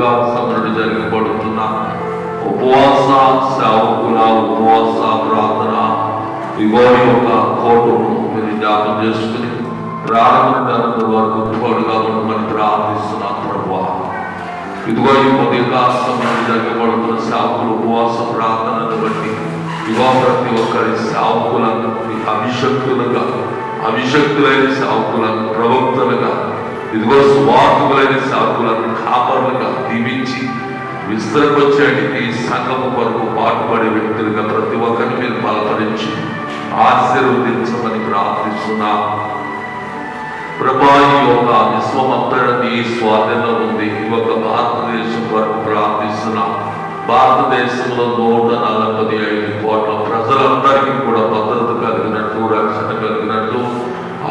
ఉదయకాల సమరుడు జరగబడుతున్న ఉపవాస సేవకుల ఉపవాస ప్రార్థన ఇగో యొక్క కోటును మీరు జ్ఞాపం చేసుకుని ప్రారంభ వరకు తోడుగా ఉండమని ప్రార్థిస్తున్నాను ప్రభా ఇదిగో ఈ ఉదయకాల సమరుడు జరగబడుతున్న సేవకులు ఉపవాస ప్రార్థనను బట్టి ఇగో ప్రతి ఒక్కరి సేవకులను అభిషక్తులుగా అభిషక్తులైన సేవకులను ప్రవక్తలుగా ఇదిగో స్వార్థులైన సేవకులను కాపరులుగా దీవించి విస్తరింపచేయండి ఈ సంఘము కొరకు పాటుపడే వ్యక్తులుగా ప్రతి ఒక్కరిని మీరు బలపరించి ఆశీర్వదించమని ప్రార్థిస్తున్నా. ప్రభా ఈ యొక్క విశ్వమంతటా నీ స్వాధీనంలో ఉంది. ఈ యొక్క భారతదేశం వరకు ప్రార్థిస్తున్నా. భారతదేశంలో నూట నలభై ఐదు కోట్ల ప్రజలందరికీ కూడా భద్రత కలిగినట్టు రక్షణ కలిగినట్టు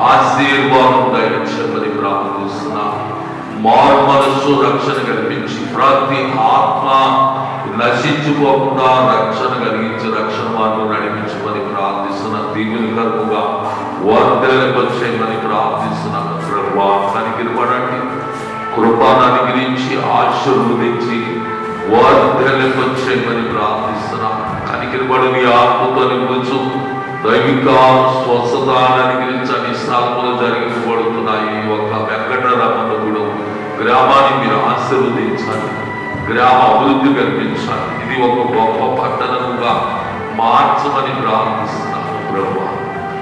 ఆశీర్వాదం దయచమని ప్రార్థిస్తున్నా. మారు మనస్సు రక్షణ కల్పించి ప్రతి ఆత్మ నశించుకోకుండా రక్షణ కలిగించి రక్షణ మార్గం నడిపించమని ప్రార్థిస్తున్న దీవునికరముగా వర్ధలకొచ్చేయమని ప్రార్థిస్తున్న ప్రభా కనికిరి పడండి. కృపాన్ని గురించి ఆశీర్వదించి వర్ధలకొచ్చేయమని ప్రార్థిస్తున్నాం కనికిరి పడని ఆత్మతో నింపుచు దైవిక స్వస్థత అనుగ్రహించని స్థాపనలు జరిగిపోతున్నాయి ఒక వెంకటరమణుడు గ్రామాన్ని మీరు ఆశీర్వదించాలి. గ్రామ అభివృద్ధి కల్పించాలి. ఇది ఒక గొప్ప పట్టణముగా మార్చమని ప్రార్థిస్తున్నాను బ్రహ్మ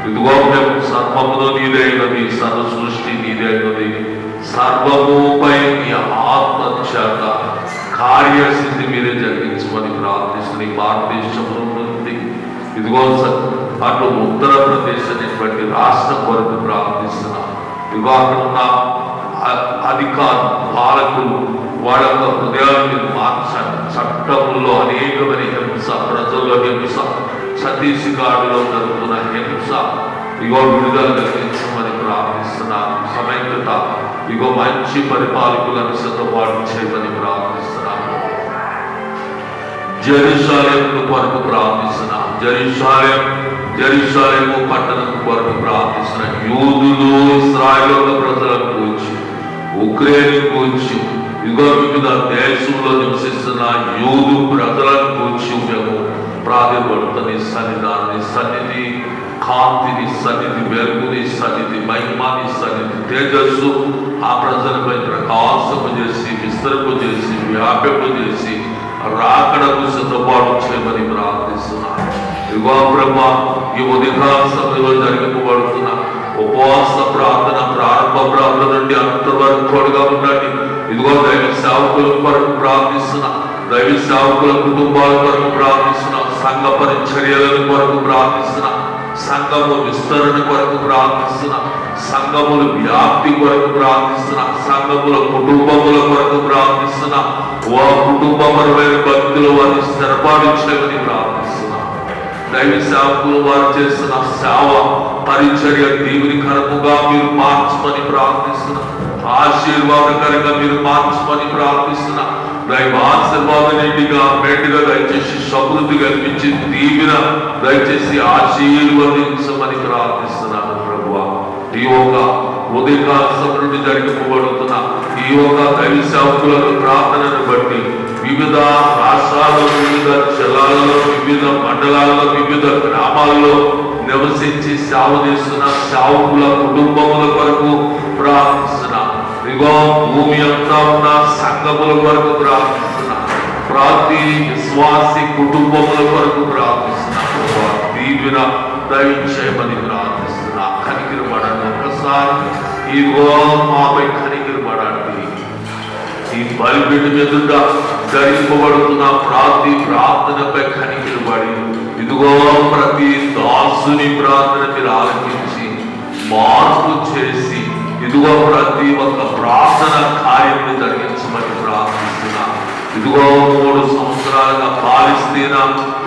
ఇదిగో మేము సర్వములో నీదైనది సర్వ సృష్టి నీదైనది సర్వముపై నీ ఆత్మ చేత కార్యసిద్ధి మీరే జరిగించమని ప్రార్థిస్తుంది భారతదేశంలో ఉంది ఇదిగో అటు ఉత్తరప్రదేశ్ అనేటువంటి రాష్ట్ర కొరకు ప్రార్థిస్తున్నాం ఇదిగో అధికారులు పాలకులు వాళ్ళ యొక్క హృదయాన్ని మార్చండి. చట్టంలో అనేకమైన హింస ప్రజల్లో హింస ఛత్తీస్గఢ్లో జరుగుతున్న హింస ఇగో విడుదల కలిగించమని ప్రార్థిస్తున్నాను సమైక్యత ఇగో మంచి పరిపాలకులను సిద్ధపాటు చేయమని ప్రార్థిస్తున్నాను జెరూసలేం కొరకు ప్రార్థిస్తున్నా. జెరూసలేం జెరూసలేం పట్టణం కొరకు ప్రార్థిస్తున్న యూదులు ఇస్రాయేల్ ప్రజలకు ప్రజలను కూర్చి ఉక్రెయిన్ కూర్చి ఇదిగో వివిధ దేశంలో నివసిస్తున్న యూదు ప్రజలను కూర్చి మేము ప్రాధిపడుతుంది సన్నిధాన్ని సన్నిధి కాంతిని సన్నిధి వెలుగుని సన్నిధి మహిమాని సన్నిధి తేజస్సు ఆ ప్రజలపై ప్రకాశము చేసి విస్తరింపు చేసి వ్యాపింపు చేసి రాకడకు సిద్ధపాటు చేయమని ప్రార్థిస్తున్నాను. ఇదిగో ప్రభా ఈ ఉదయకాల సమయంలో జరిగింపబడుతున్న ఉపవాస ప్రార్థన ప్రారంభ ప్రార్థన నుండి అంతవరకు తోడుగా ఉండండి. ఇదిగో దైవ సేవకుల కొరకు ప్రార్థిస్తున్న దైవ సేవకుల కుటుంబాల కొరకు ప్రార్థిస్తున్న సంఘ పరిచర్యల కొరకు ప్రార్థిస్తున్న సంఘము విస్తరణ కొరకు ప్రార్థిస్తున్న సంఘముల వ్యాప్తి కొరకు ప్రార్థిస్తున్న సంఘముల కుటుంబముల కొరకు ప్రార్థిస్తున్న ఓ కుటుంబపరమైన భక్తులు వారిని స్థిరపాటించమని ప్రార్థిస్తున్నారు దైవ సేవకులు వారు చేసిన సేవ పరిచర్య దేవుని కరముగా మీరు మార్చమని ప్రార్థిస్తున్నా ఆశీర్వాదకరంగా మీరు మార్చమని ప్రార్థిస్తున్నా దైవ ఆశీర్వాదనేటిగా మెండుగా దయచేసి సమృద్ధి కల్పించి దీవిన దయచేసి ఆశీర్వదించమని ప్రార్థిస్తున్నాను ప్రభు ఈ యొక్క ఉదయకాల సమృద్ధి జరిగిపోబడుతున్న ఈ యొక్క దైవ సేవకులకు ప్రార్థనను బట్టి వివిధ రాష్ట్రాల్లో వివిధ జిల్లాల్లో వివిధ మండలాల్లో వివిధ గ్రామాల్లో నివసించి సేవ చేస్తున్న సేవకుల కుటుంబముల కొరకు ప్రార్థిస్తున్నా. ఇగో భూమి అంతా ఉన్న సంఘముల కొరకు ప్రార్థిస్తున్నా. ప్రతి విశ్వాసి కుటుంబముల కొరకు ప్రార్థిస్తున్నా. దీవెన దయచేయమని ప్రార్థిస్తున్నా. కనికిరి పడండి ఒక్కసారి ఇదిగో మాపై కనికిరి ఈ బలిపీఠ ఎదుట ధరింపబడుతున్న ప్రతి ప్రార్థనపై కనికిరబడి ఇదిగో ప్రతి దాసుని ప్రార్థన మీరు ఆలకించి మార్పు చేసి ఇదిగో ప్రతి ఒక్క ప్రార్థన కార్యం జరిగించమని ప్రార్థిస్తున్నా. ఇదిగో మూడు సంవత్సరాలుగా పాలిస్తీనా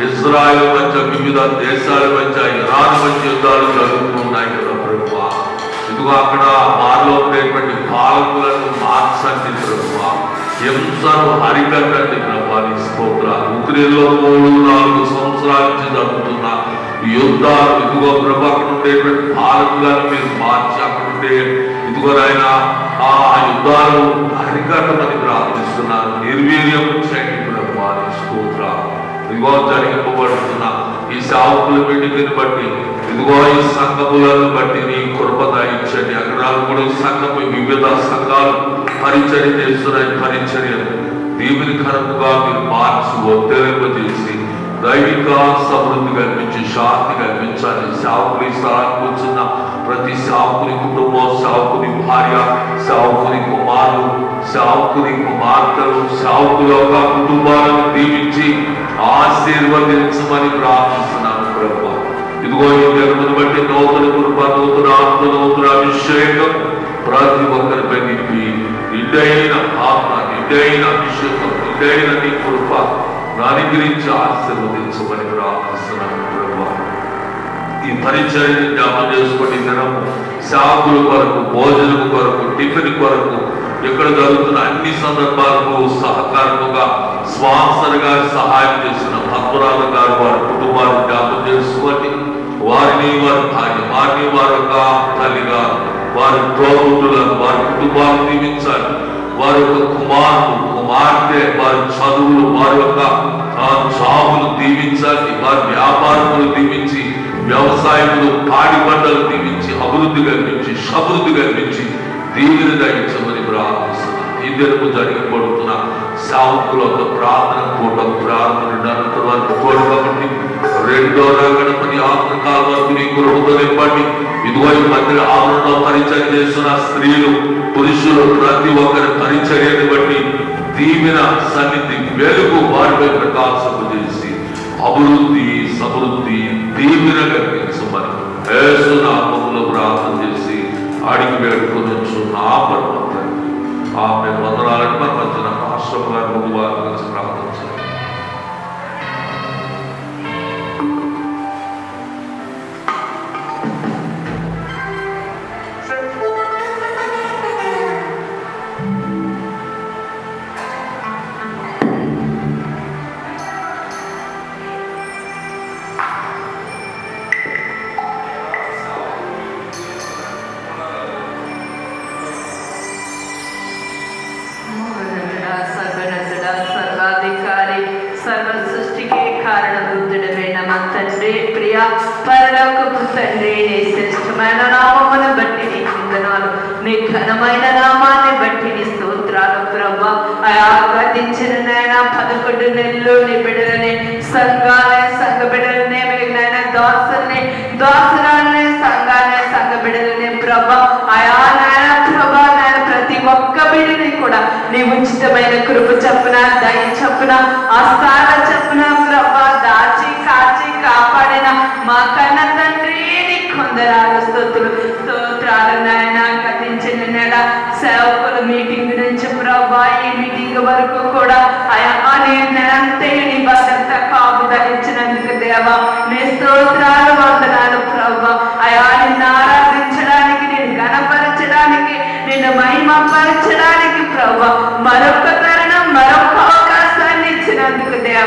ఇజ్రాయెల్ మధ్య వివిధ దేశాల మధ్య ఇరాన్ మధ్య యుద్ధాలు జరుగుతున్నాయి కదా ప్రభు ఇదిగో అక్కడ వారిలో ఉండేటువంటి పాలకులను మార్చండి ప్రభువా. హింసను అరికట్టండి ప్రభాని స్తోత్ర ఉక్రెయిన్లో మూడు నాలుగు సంవత్సరాల నుంచి జరుగుతున్న ఈ యుద్ధాలు ఇదిగో ప్రభు అక్కడ ఉండేటువంటి పాలకులను మీరు మార్చి అక్కడ ఉండే ఇదిగో ఆయన ఆ యుద్ధాలు అరికట్టమని ప్రార్థిస్తున్నారు. నిర్వీర్యం చేయండి ప్రభాని స్తోత్ర ఇదిగో జరిగింపబడుతున్న ఈ సేవకుల మీటింగ్ని బట్టి ఇదిగో ఈ సంఘములను బట్టి నీ కృప దయించండి అక్కడ కూడా ఈ సంఘము వివిధ సంఘాలు పరిచర్య చేస్తున్నాయి పరిచర్యలు దీవెనికరముగా మీరు మార్చి ఒత్తిరింపజేసి దైవిక సమృద్ధి కల్పించి శాంతి కల్పించాలి. సేవకులు ఈ స్థలానికి వచ్చిన ప్రతి సేవకుని కుటుంబం సేవకుని భార్య సేవకుని కుమారులు సేవకుని కుమార్తెలు సేవకుల యొక్క కుటుంబాలను దీవించి ఆశీర్వదించమని ప్రార్థిస్తున్నాను ప్రభు. ఇదిగో ఈ జన్మను బట్టి నూతన కృప నూతన ఆత్మ నూతన అభిషేకం ప్రతి ఒక్కరిపై నింపి నిండైన ఆత్మ నిండైన అభిషేకం నిండైన నీ కృప అనుగ్రహించి ఆశీర్వదించమని ప్రార్థిస్తున్నాను ఈ పరిచయం జ్ఞాపం చేసుకుని దినము శాకుల కొరకు భోజనం కొరకు టిఫిన్ కొరకు ఇక్కడ జరుగుతున్న అన్ని సందర్భాలకు సహకారముగా స్పాన్సర్ గారు సహాయం చేసిన భక్తురాలు గారు వారి కుటుంబాన్ని జ్ఞాపం చేసుకోండి వారిని వారి భార్య వారిని వారి యొక్క తల్లిగా వారి తోబుట్టులను వారి కుటుంబాలను దీవించాలి వారి యొక్క కుమారులు కుమార్తె వారి చదువులు వారి యొక్క జాబులు దీవించాలి. వారి వ్యాపారములు దీవించి వ్యవసాయములు పాడి పంటలు దీవించి అభివృద్ధి కల్పించి సమృద్ధి కల్పించి దీవిని దయించమని ప్రార్థిస్తున్నాను ఈ దినము జరిగిపడుతున్న సావుకుల యొక్క ప్రార్థన పూట ప్రార్థన నిరంతరం వరకు తోడు కాబట్టి రెండో గణపతి ఆత్మకాల వరకు నీ కృపతో నింపండి ఇదిగో ఈ మందిర ఆవరణలో పరిచయం చేస్తున్న స్త్రీలు పురుషులు ప్రతి ఒక్కరి పరిచర్యను బట్టి దీవెన సన్నిధి వెలుగు వారిపై ప్రకాశము చేసి అభివృద్ధి సమృద్ధి దీవెన కలిగించమని యేసు ప్రార్థన చేసి అడిగి వేడుకొని నా పరమ ఆమె వందనాలని మన మధ్యన రాష్ట్రం గారి ముందు వారి గురించి దయ ప్రభా దాచి కాచి కాపాడిన మా కన్న తండ్రి నీ కొందరాలు స్తోత్రులు స్తోత్రాలు నాయన కథించిన నెల సేవకుల మీటింగ్ నుంచి ప్రభా ఈ మీటింగ్ వరకు కూడా అయా నీ నెలంతయు నీ భద్రత కాపు దేవా నీ స్తోత్రాలు వందనాలు ప్రభా. అయా నిన్ను ఆరాధించడానికి నేను గణపరచడానికి నిన్ను మహిమపరచడానికి ప్రభా మరొక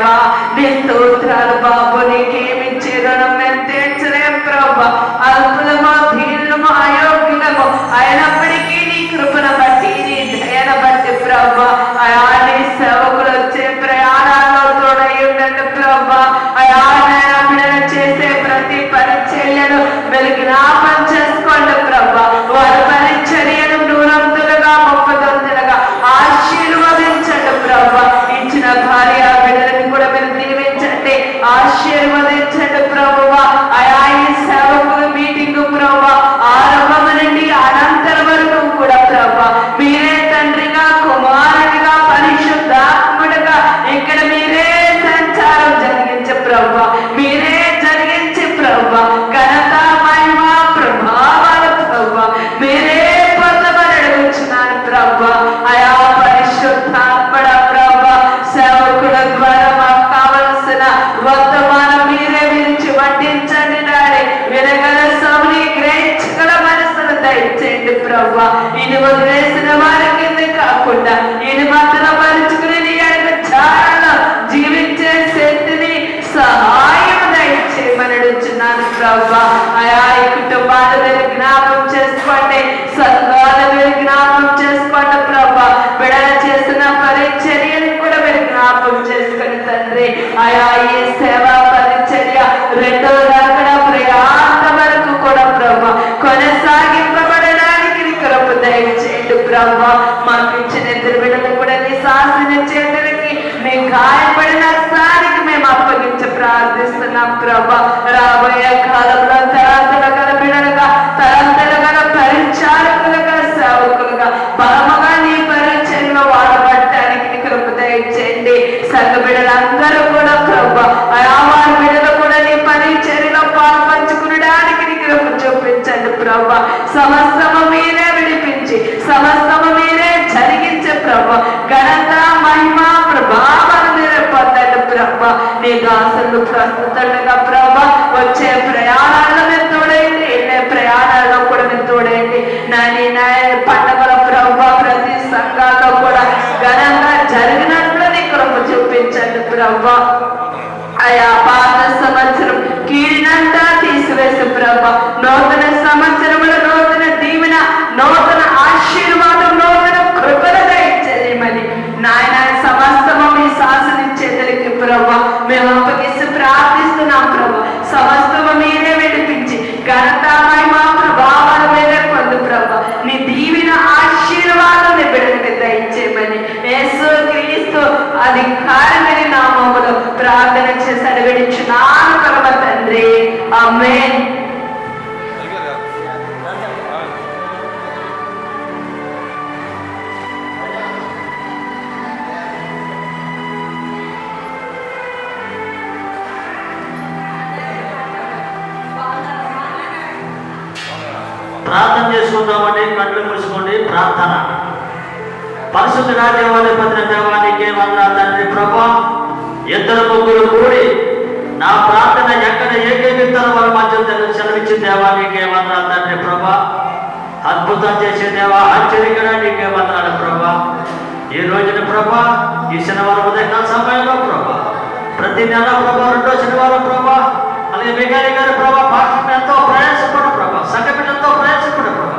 దేవా నీ స్తోత్రాలు బాబు నీకేమిచ్చే రుణం? మేము తీర్చలేం ప్రభా. ఆశీర్వదించండి ప్రభువా ప్రభా నీ ప్రస్తుతంగా ప్రభా వచ్చే ప్రయాణాల్లో మేము తోడైంది వెళ్ళే ప్రయాణాల్లో కూడా మేము తోడైంది నాని నా పండగల ప్రభా ప్రతి సంఘాల్లో కూడా ఘనంగా జరిగినట్లు నీ కృప చూపించండి ప్రభా. అయా పాత సంవత్సరం కీడినంతా తీసివేసి ప్రభ. నూతన సంవత్సరముల నూతన దీవెన నూతన ప్రార్థన చేసుకుందామండి కళ్ళు మూసుకోండి ప్రార్థన. పరిశుద్ధ పత్ర దేవానికి వందన తండ్రి ప్రభా. ఇద్దరు ముగ్గురు కూడి నా ప్రార్థన ఎక్కడ ఏకీకృతాల వారి మధ్య తెలుగు సెలవిచ్చిన దేవానికి వందన తండ్రి ప్రభా. అద్భుతం చేసే దేవా ఆశ్చర్యకర నీకే వందనాలు ప్రభా. ఈ రోజున ప్రభా ఈ శనివారం ఉదయకాల సమయంలో ప్రభా ప్రతి నెల ప్రభా రెండో శనివారం ప్రభా అలాగే మిగారి గారి ప్రభా పాఠం ఎంతో ప్రయాసపడు ప్రభా సంఘటన ప్రభా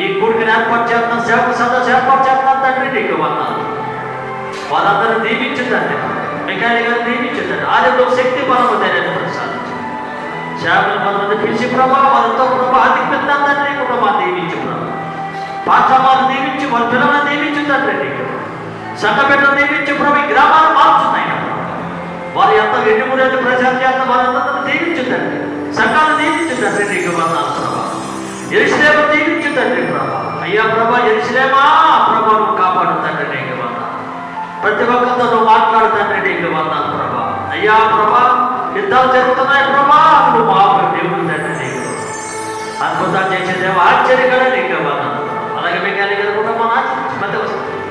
ఈ కూడికి ఏర్పాటు చేస్తున్నాం సేవకు సదస్సు ఏర్పాటు చేస్తున్నాం తండ్రి నీకు వందాలు వాళ్ళందరూ దీవించుతండి మెకాని గారు దీవించుతండి ఆదిలో శక్తి బలము ధైర్యాన్ని ప్రసాదించు సేవలు కొంతమంది పిలిచి ప్రభా వాళ్ళతో ప్రభా అధికమిద్ద తండ్రి ప్రభా దీవించు ప్రభా పాఠశాలను దీవించు వాళ్ళ పిల్లలను దీవించు తండ్రి నీకు. సంఘ బిడ్డలు ప్రభు ఈ గ్రామాలు మార్చున్నాయి వారి ఎంత ఎన్ని ప్రచారం చేస్తున్న వారందరూ దీవించు తండ్రి. సకాలం దీవించు తండ్రి నీకు వందాలు ప్రభా ఎరుసలేము దీవించు తండ్రి ప్రభా అయ్యా ప్రభా ఎరుసలేమా ప్రభావం కాపాడు తండ్రి నీకు వందాలు ప్రతి ఒక్కరితో నువ్వు మాట్లాడు తండ్రి నీకు వందాలు ప్రభా అయ్యా ప్రభా యుద్ధాలు జరుగుతున్నాయి ప్రభా నువ్వు మాకు దేవుడు తండ్రి నీకు అద్భుతాలు చేసే దేవ ఆశ్చర్యకర నీకు వందాలు అలాగే మీకు గారు కూడా మన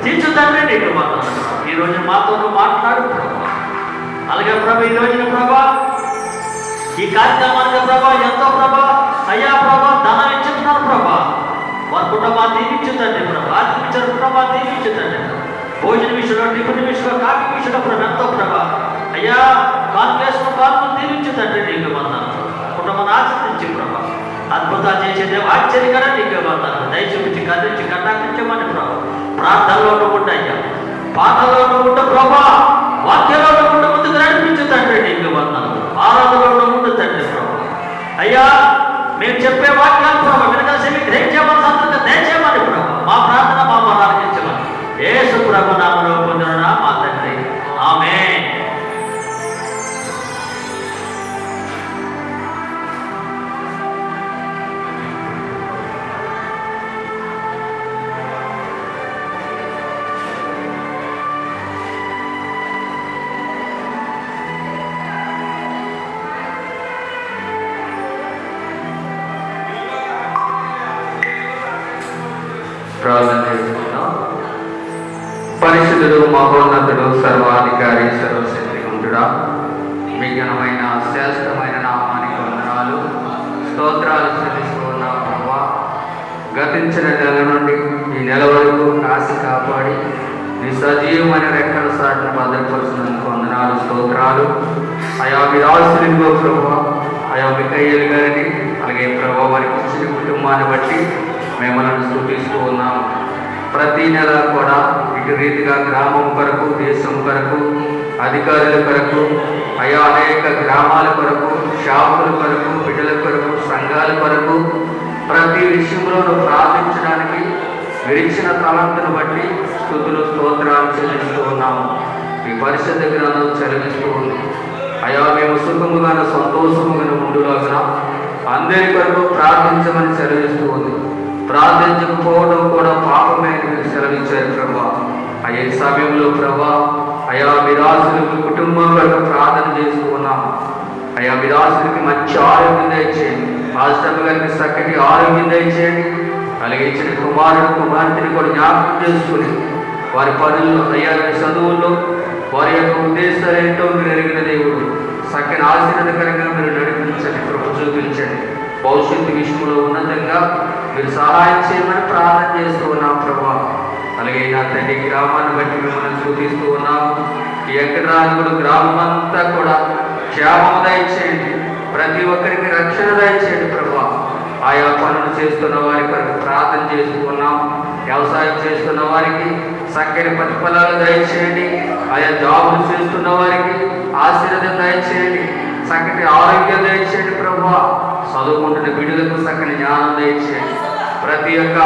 తీర్చు తండ్రి నీకు వందాలు ఈ రోజు మాతో నువ్వు మాట్లాడు ప్రభా. అలాగే ప్రభా ఈ రోజున ప్రభా ఈ కార్యక్రమానికి ప్రభా ఎంతో ప్రభా అయ్యా ప్రభా ధనం ఇచ్చుతున్నారు ప్రభా. వారి కుటుంబాన్ని దీవించుతండి ప్రభా. ఆత్మించిన ప్రభా దీవించుతండి భోజన విషయంలో టిఫిన్ విషయంలో కాఫీ విషయంలో ప్రభు ఎంతో ప్రభా. అయ్యా కాన్ఫ్లేషన్ కాల్పు దీవించుతండి నీకు వందనాలు. కుటుంబాన్ని ఆచరించి ప్రభా. అద్భుతాలు చేసే దేవ ఆశ్చర్యకర నీకు వందనాలు. దయ కదిలించి కట్టాకించమని ప్రభా. ప్రార్థనలో ఉండు అయ్యా. పాటలో ఉండు ప్రభా. వాక్యంలో ఉండు ముందుకు నడిపించు తండ్రి నీకు వందనాలు ఆరాధనలో ముందు తండ్రి ప్రభా. అయ్యా మేము చెప్పే వాక్యాలు ప్రభా వెనక సెమి గ్రహించమని సంతృప్తి దయచేయమని ప్రభా. మా ప్రార్థన మహోన్నతుడు సర్వాధికారి సర్వశక్తివంతుడా మీ ఘనమైన శ్రేష్టమైన నామానికి వందనాలు. స్తోత్రాలు చెల్లిస్తున్నా ప్రభా. గతించిన నెల నుండి ఈ నెల వరకు కాసి కాపాడి నీ సజీవమైన రెక్కల సాటిన భద్రపరుచినందుకు వందనాలు స్తోత్రాలు. అయా మీరు ప్రభా. అయా మికయ్యలు గారిని అలాగే ప్రభా వారికి ఇచ్చిన కుటుంబాన్ని బట్టి మిమ్మల్ని సూచిస్తూ ఉన్నాము ప్రతి నెల కూడా ఇటు రీతిగా గ్రామం కొరకు దేశం కొరకు అధికారుల కొరకు అయా అనేక గ్రామాల కొరకు షాపుల కొరకు బిడ్డల కొరకు సంఘాల కొరకు ప్రతి విషయంలోనూ ప్రార్థించడానికి విరిచిన తలంతను బట్టి స్థుతులు స్తోత్రాలు చెల్లిస్తూ పరిశుద్ధ గ్రంథం చెల్లిస్తూ ఉంది. అయా మేము సుఖముగాన సంతోషముగాన ఉండులాగా అందరి కొరకు ప్రార్థించమని చెల్లిస్తూ ఉంది. ప్రార్థించకపోవడం కూడా పాపమే అని మీరు సెలవించారు ప్రభా. అయ్యే సమయంలో ప్రభా అయా విరాసులకు కుటుంబం ప్రార్థన చేసుకున్నాం. అయా అయ్యా విరాసులకి మంచి ఆరోగ్యం దయచేయండి. మాస్టర్ గారికి చక్కటి ఆరోగ్యం దయచేయండి. అలాగే ఇచ్చిన కుమారుడు కుమార్తెని కూడా జ్ఞాపకం చేసుకుని వారి పనుల్లో అయ్యా చదువుల్లో వారి యొక్క ఉద్దేశాలు ఏంటో మీరు ఎరిగిన దేవుడు చక్కని ఆశీర్వదకరంగా మీరు నడిపించండి కృప చూపించండి. భవిష్యత్తు విషయంలో ఉన్నతంగా మీరు సహాయం చేయమని ప్రార్థన చేస్తూ ఉన్నాం ప్రభా. అలాగే నా తండ్రి గ్రామాన్ని బట్టి మిమ్మల్ని చూపిస్తూ ఉన్నాము. ఈ ఎక్కడాలు గ్రామం అంతా కూడా క్షేమం దయచేయండి. ప్రతి ఒక్కరికి రక్షణ దయచేయండి ప్రభా. ఆయా పనులు చేస్తున్న వారి కొరకు ప్రార్థన చేసుకున్నాం వ్యవసాయం చేస్తున్న వారికి చక్కని ప్రతిఫలాలు దయచేయండి. ఆయా జాబులు చేస్తున్న వారికి ఆశీర్వదం దయచేయండి. చక్కటి ఆరోగ్యం దయచేయండి ప్రభా. చదువుకుంటున్న బిడ్డలకు చక్కని జ్ఞానం దయచేయండి. ప్రతి ఒక్క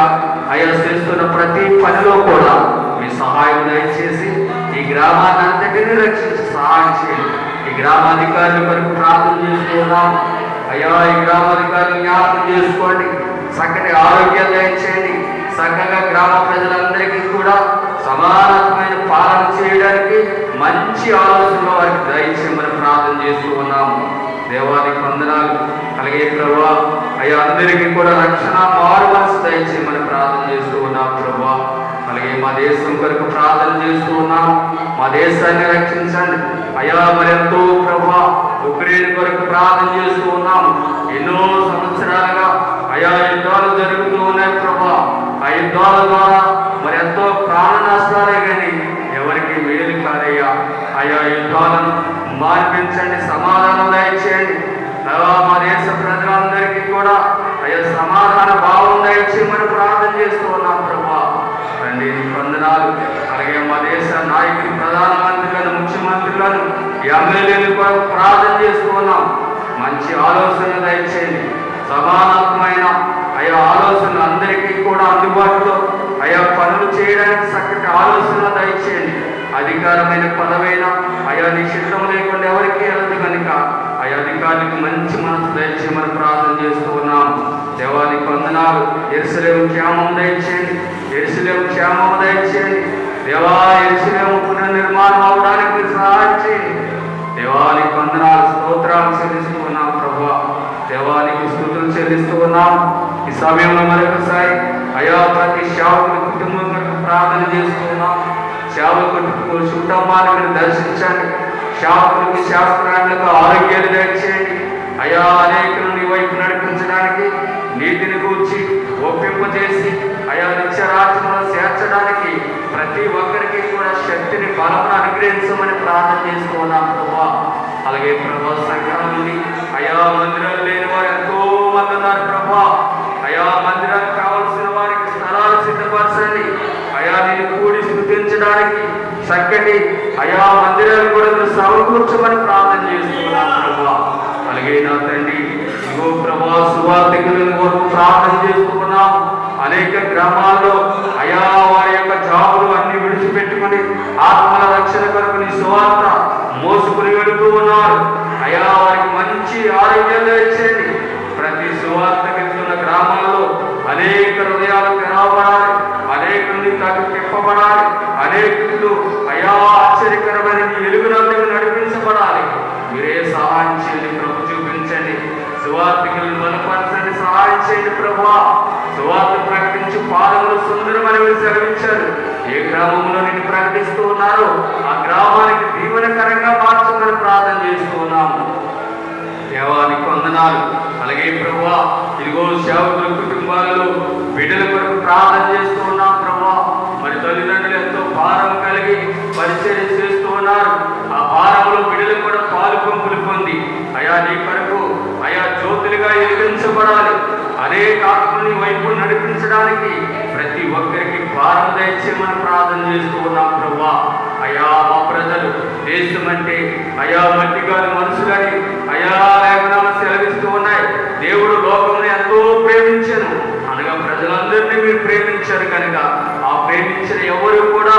అయ్యా చేస్తున్న ప్రతి పనిలో కూడా మీ సహాయం దయచేసి ఈ గ్రామాన్ని అంతటిని రక్షించి సహాయం చేయండి. ఈ గ్రామాధికారుల కొరకు ప్రార్థన చేస్తున్నాం అయ్యా ఈ గ్రామాధికారులు జ్ఞాపకం చేసుకోండి. చక్కటి ఆరోగ్యం దయచేయండి. చక్కగా గ్రామ ప్రజలందరికీ కూడా సమానమైన పాలన చేయడానికి మంచి ఆలోచనలు వారికి దయచేయమని ప్రార్థన చేస్తూ ఉన్నాము. దేవానికి వందనాలు. అలాగే ప్రభా అయ్యా అందరికీ కూడా రక్షణ మారు మనసు దయచేయమని ప్రార్థన చేస్తూ ఉన్నాం ప్రభా. అలాగే మా దేశం కొరకు ప్రార్థన చేస్తూ ఉన్నాం మా దేశాన్ని రక్షించండి. అయ్యా మరెంతో ప్రభా ఉక్రెయిన్ కొరకు ప్రార్థన చేస్తూ ఉన్నాం ఎన్నో సంవత్సరాలుగా అయా యుద్ధాలు జరుగుతూ ఉన్నాయి ప్రభా. ఆ యుద్ధాల ద్వారా మరి ఎంతో ప్రాణ నష్టాలే కానీ ఎవరికి మేలు కాదయ్యా. ఆయా యుద్ధాలను మార్పించండి సమాధానం దయచేయండి మా దేశ ప్రజలందరికీ కూడా అయ్యా సమాధాన భావం మరి ప్రార్థన చేస్తూ ఉన్నాం ప్రభా రండి వందనాలు. అలాగే మా దేశ నాయకులు ప్రధానమంత్రులను ముఖ్యమంత్రులను ఎమ్మెల్యేలు కూడా ప్రార్థన చేస్తూ ఉన్నాం. మంచి ఆలోచన దయచేయండి. సమానత్వమైన ఆయా ఆలోచన అందరికీ కూడా అందుబాటులో. ఆయా పనులు చేయడానికి చక్కటి ఆలోచన దయచేయండి అధికారమైన పదవైన ఆయా నీ చిత్రం లేకుండా ఎవరికి వెళ్ళదు కనుక ఆ అధికారులకు మంచి మనసు దయచేయమని ప్రార్థన చేస్తూ ఉన్నాం దేవానికి వందనాలు. ఎరుసలేము క్షేమం దయచేయండి. ఎరుసలేము క్షేమం దయచేయండి. దేవా ఎరుసలేము పునర్నిర్మాణం అవడానికి మీరు సహాయం చేయండి. దేవానికి వందనాలు. స్తోత్రాలు చెల్లిస్తూ ఉన్నాం ప్రభా. దేవానికి స్థుతులు చెల్లిస్తూ ఉన్నాం ఈ సమయంలో మరొకసారి అయా ప్రతి సేవకుని కుటుంబం ప్రార్థన చేస్తున్నాం. ఉన్నాం సేవకుని మీరు దర్శించండి. సేవకునికి శాస్త్రాలకు ఆరోగ్యాలు దయచేయండి. అయా అనేకులను నీ వైపు నడిపించడానికి నీతిని కూర్చి ఒప్పింపజేసి అయా నిత్యరాజ్యంలో చేర్చడానికి ప్రతి ఒక్కరికి కూడా శక్తిని బలమును అనుగ్రహించమని ప్రార్థన చేసుకున్నాం ప్రభా. అలాగే ప్రభా సంఘాలు నుండి అయా మందిరాలు లేని వారు ఎంతో మంది ఉన్నారు ప్రభా. అయా మందిరానికి కావలసిన వారికి స్థలాలు సిద్ధపరచండి. అయా నేను కూడి స్థుతించడానికి చక్కటి అయా మందిరాలు కూడా మీరు సమకూర్చమని ప్రార్థన చేస్తున్నాం ప్రభా. అలాగే నా తండ్రి ఇగో ప్రభా సువార్థికులను కొరకు ప్రార్థన చేస్తున్నాం. అనేక గ్రామాల్లో అయా వారి యొక్క జాబులు అన్ని విడిచిపెట్టుకుని ఆత్మల రక్షణ కొరకు నీ సువార్త మోసుకుని వెళుతూ ఉన్నారు. అయా వారికి మంచి ఆరోగ్యం ఇచ్చేయండి. ప్రతి సువార్త వెళ్తున్న గ్రామాల్లో అనేక హృదయాలు తెరవబడాలి అనేకుల్ని తగ్గి తిప్పబడాలి అనేకులు అయా ఆశ్చర్యకరమైన నీ నడిపించబడాలి. మీరే సహాయం చేయండి ప్రభు చూపించండి. సువార్థికులను బలపరచండి సహాయం చేయండి ప్రభా. సువార్త ప్రకటించి పాదములు సుందరమని మీరు సెలవించారు ఏ గ్రామంలో నేను ప్రకటిస్తూ ఉన్నారో ఆ గ్రామానికి దీవెనకరంగా మార్చమని ప్రార్థన చేస్తూ ఉన్నాము. దేవానికి వందనాలు. అలాగే ప్రభా ఇదిగో సేవకుల కుటుంబాలలో బిడ్డల కొరకు ప్రార్థన చేస్తూ ఉన్నాం ప్రభా మరి తల్లిదండ్రులు ఎంతో భారం కలిగి పరిచయం చేస్తూ ఉన్నారు. ఆ భారంలో బిడ్డలు కూడా పాలు పంపులు పొంది అయా నీ కొరకు అయా జ్యోతులుగా ఎదిరించబడాలి అనేక ఆత్మని వైపు నడిపించడానికి ప్రతి ఒక్కరికి భారం దయచేయమని ప్రార్థన చేస్తూ ఉన్నాం ప్రభా అయా మా ప్రజలు దేశం అంటే అయా మట్టి గారి మనుషులని అయా లేఖనాలు సెలవిస్తూ ఉన్నాయి. దేవుడు లోకంలో ఎంతో ప్రేమించాను. అనగా ప్రజలందరినీ మీరు ప్రేమించారు కనుక. ఆ ప్రేమించిన ఎవరు కూడా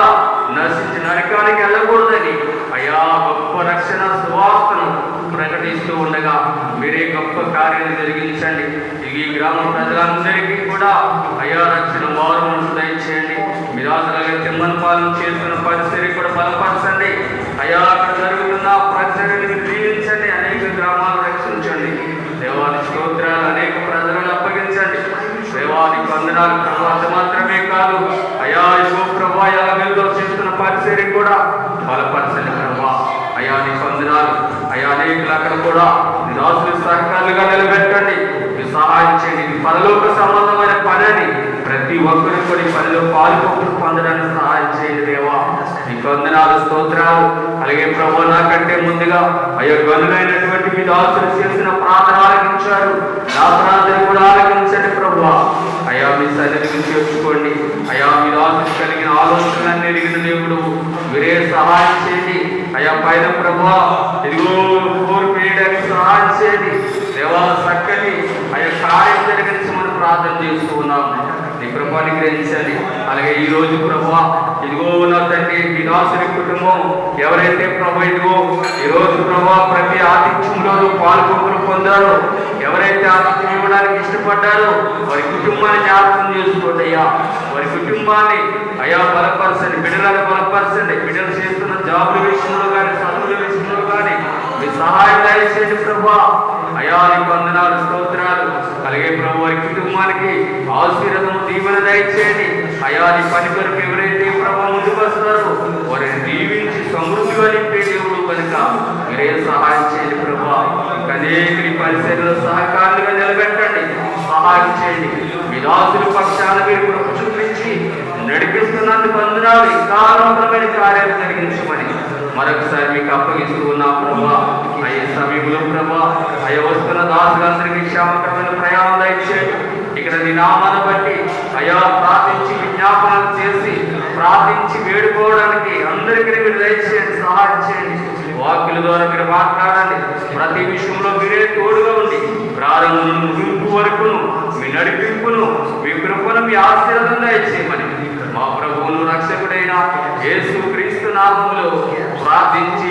నశించిన నరకానికి వెళ్ళకూడదని. అయా గొప్ప రక్షణ సువార్తను ప్రకటిస్తూ ఉండగా మీరే గొప్ప కార్యం జరిగించండి. ఈ గ్రామ ప్రజలందరికీ కూడా అయా రక్షణ మారుమూలు దయచేయండి. మీరు అసలు తిమ్మనపాలన చేస్తున్న పరిస్థితి కూడా బలపరచండి. అయా అక్కడ జరుగుతున్న ప్రజలని వందనాలు. తర్వాత మాత్రమే కాదు అయా యశో ప్రభా యాగల్లో చేస్తున్న పరిచర్య కూడా బలపరచని ప్రభా. అయా నీ వందనాలు. అయా అనేకులు అక్కడ కూడా నిరాశులు సహకారులుగా నిలబెట్టండి. మీ సహాయం చేయండి. మీ పనిలోక సంబంధమైన పనిని ప్రతి ఒక్కరు కొన్ని పనిలో పాల్పొక్కులు పొందడానికి సహాయం చేయండి దేవా. నీకు వందనాలు స్తోత్రాలు. అలాగే ప్రభు నాకంటే ముందుగా అయ్యో గనులైనటువంటి మీ దాసులు చేసిన ప్రార్థన ఆలకించారు. నా ప్రార్థన కూడా ఆలకించండి ప్రభు. అయ్యా మీ సన్నిధికి చేర్చుకోండి అయ్యా మీరు ఆశ కలిగిన ఆలోచనలన్నీ ఎరిగిన దేవుడు మీరే సహాయం చేయండి. అయా పైన ప్రభా ఇదిగో కోరు వేయడానికి సహాయం చేయండి. దేవా చక్కని అయ్యా కార్యం జరిగించమని ప్రార్థన చేస్తూ ఉన్నాం. నీ కృపాన్ని గ్రహించండి అలాగే ఈ రోజు ప్రభు ఇదిగో నా తండ్రి వినాశుని కుటుంబం ఎవరైతే ప్రభు ఇదిగో ఈ రోజు ప్రభు ప్రతి ఆతిథ్యంలోనూ పాల్గొంపులు పొందారో ఎవరైతే ఆతిథ్యం ఇవ్వడానికి ఇష్టపడ్డారో వారి కుటుంబాన్ని జ్ఞాపకం చేసుకోండి అయ్యా. వారి కుటుంబాన్ని అయ్యా బలపరచండి బిడ్డలను బలపరచండి. బిడ్డలు చేస్తున్న జాబుల విషయంలో కానీ చదువుల విషయంలో కానీ మీ సహాయం దయచేయండి ప్రభా. అయా వందనాలు స్తోత్రాలు. అలాగే ప్రభు వారి కుటుంబానికి ఆశీర్వదము దీవెన దయచేయండి. అయా పని కొరకు ఎవరైతే ప్రభు ముందుకు వస్తారో వారిని దీవించి సమృద్ధిగా నింపే దేవుడు కనుక మీరే సహాయం చేయండి ప్రభా. ఇంకా అనేకరి సహకారులుగా నిలబెట్టండి. సహాయం చేయండి. మీ దాసుల పక్షాన మీరు ప్రభు చూపించి నడిపిస్తున్నందుకు వందనాలు. ఇంకా నూతనమైన కార్యాలు జరిగించమని మరొకసారి మీకు అప్పగిస్తూ ఉన్నా ప్రభా. అయ్యే సమయంలో ప్రభా అయ్యే వస్తున్న దాసులందరికీ క్షేమకరమైన ప్రయాణం దయచేయండి. ఇక్కడ నీ నామాన్ని బట్టి అయా ప్రార్థించి విజ్ఞాపనాలు చేసి ప్రార్థించి వేడుకోవడానికి అందరికీ మీరు దయచేయండి సహాయం చేయండి. వాక్యుల ద్వారా మీరు మాట్లాడండి. ప్రతి విషయంలో మీరే తోడుగా ఉండి ప్రారంభం ముగింపు వరకును మీ నడిపింపును మీ కృపను మీ ఆశీర్వాదం దయచేయమని మా ప్రభువును రక్షకుడైన యేసు క్రీస్తు నామంలో ప్రార్థించి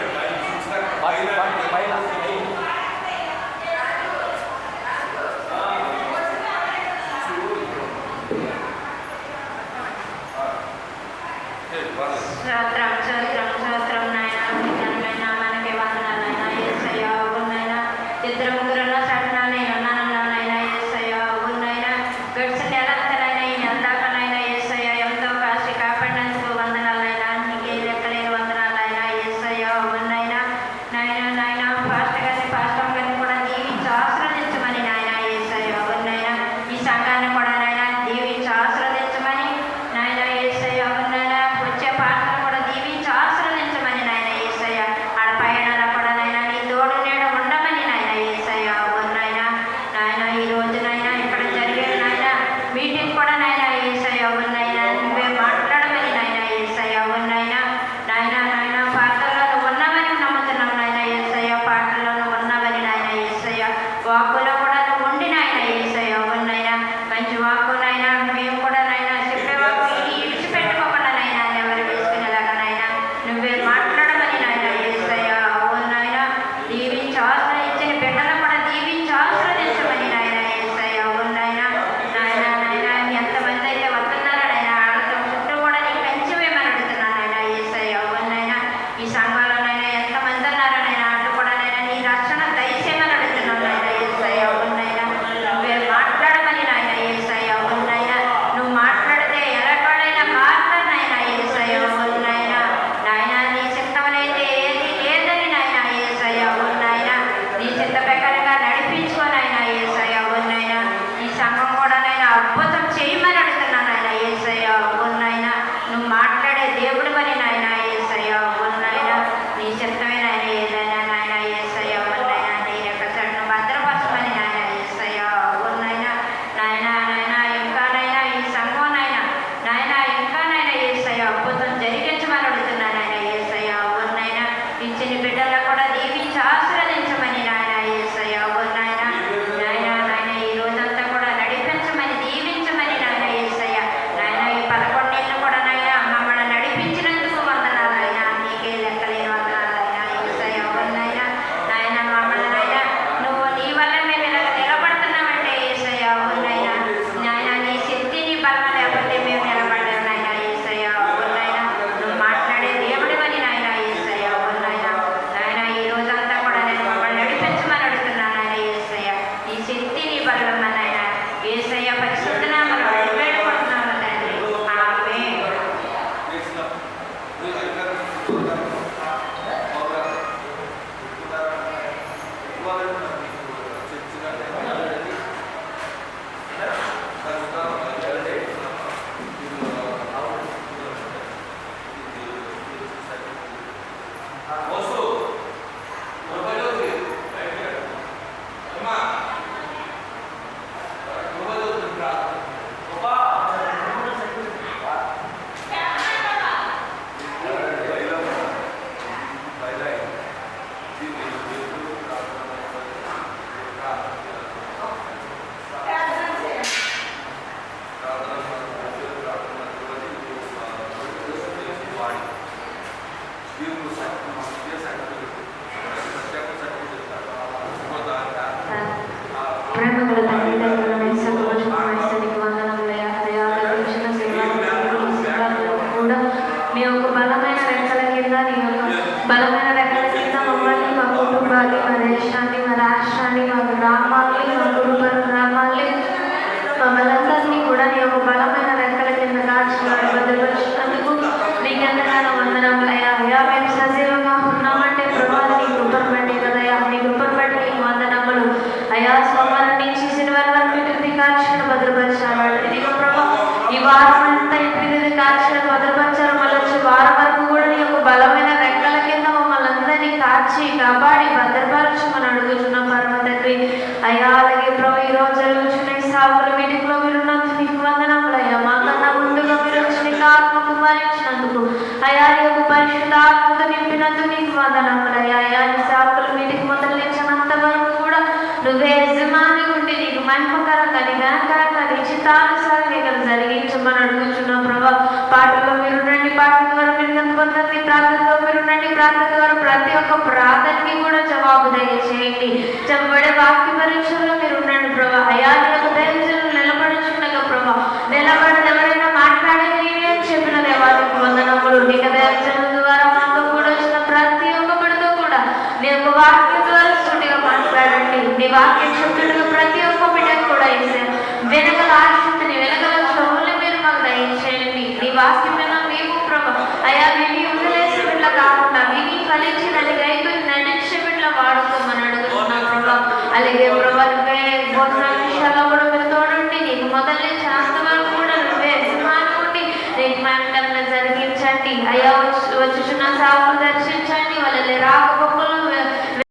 దీవెన బలమైన రెక్కల కింద మమ్మల్ని మా కుటుంబాన్ని మా దేశాన్ని మా రాష్ట్రాన్ని మా గ్రామాన్ని మా కుటుంబ గ్రామాన్ని మమ్మల్ని ఘనకరంగా నీ జరిగించమని అడుగుతున్నాం ప్రభా పాటల్లో మీరు ఉండండి పాటల ద్వారా మీరు పొందండి ప్రార్థనలో మీరు ఉండండి ప్రార్థన ద్వారా ప్రతి ఒక్క ప్రార్థనకి కూడా జవాబు దయచేయండి. చెప్పబడే వాక్య పరీక్షల్లో మీరు ఉండండి ప్రభా. అయా నీ యొక్క దైవజనులు నిలబడుచుండగా ప్రభా. నిలబడిన ఎవరైనా మాట్లాడేది అని చెప్పిన దేవాలకు వందనములు. నీకు దైవజనుల ద్వారా మాతో కూడా వచ్చిన ప్రతి ఒక్క బిడ్డతో కూడా నీ యొక్క వాక్యం ద్వారా సుడిగా మాట్లాడండి. నీ వాక్యం చెప్తున్నగా ప్రతి ఒక్క బిడ్డకు కూడా ఇస్తే వెనకల ఆశక్తిని వెనకల చెవులు మీరు మాకు దయచేయండి నీ వాక్యం మీద మేము ప్రభా అయా విని వదిలేసే బిడ్డ కాకుండా విని ఫలించి నన్ను గైకుని నడిచే బిడ్డ వాడుకోమని అడుగుతున్నాం ప్రభా. అలాగే ప్రభా నువ్వే భోజనాల విషయాల్లో కూడా మీరు తోడుండి నీకు మొదలు నుంచి అంత వరకు కూడా నువ్వే యజమాని ఉండి నీకు మంటంలో జరిగించండి. అయ్యా వచ్చి వచ్చుచున్న సాగులు దర్శించండి వాళ్ళని రాక